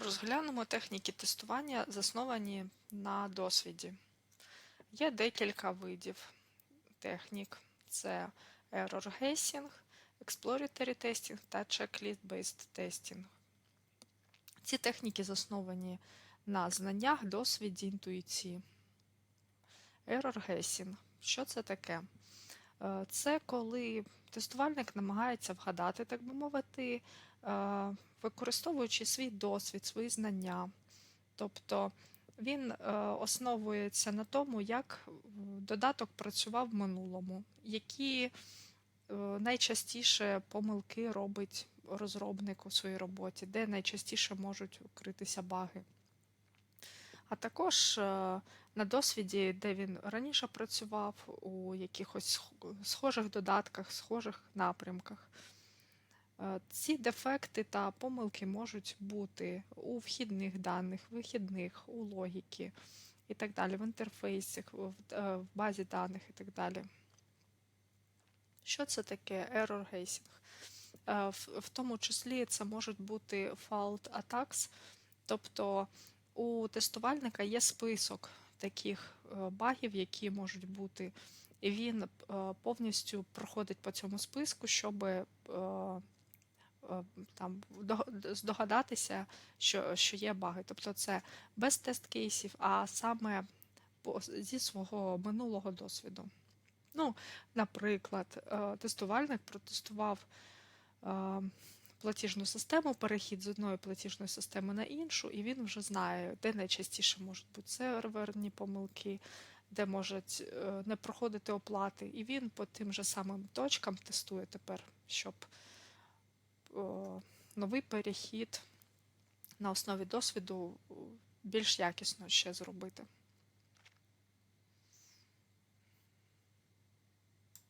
Розглянемо техніки тестування, засновані на досвіді. Є декілька видів технік: це Error Guessing, Exploratory Testing та Checklist-Based Testing. Ці техніки засновані на знаннях, досвіді, інтуїції. Error Guessing. Що це таке? Е, Це коли тестувальник намагається вгадати, так би мовити, е, використовуючи свій досвід, свої знання. Тобто він е, основується на тому, як додаток працював в минулому, які найчастіше помилки робить розробник у своїй роботі, де найчастіше можуть критися баги. А також е, на досвіді, де він раніше працював, у якихось схожих додатках, схожих напрямках. Е, Ці дефекти та помилки можуть бути у вхідних даних, вихідних, у логіки і так далі, в інтерфейсах, в, е, базі даних і так далі. Що це таке error В, в тому числі це можуть бути fault attacks, тобто у тестувальника є список таких е, багів, які можуть бути, і він е, повністю проходить по цьому списку, щоб е, там здогадатися, що, що є баги. Тобто це без тест-кейсів, а саме зі свого минулого досвіду. Ну, наприклад, тестувальник протестував платіжну систему, перехід з одної платіжної системи на іншу, і він вже знає, де найчастіше можуть бути серверні помилки, де можуть е, не проходити оплати. І він по тим же самим точкам тестує тепер, щоб новий перехід на основі досвіду більш якісно ще зробити.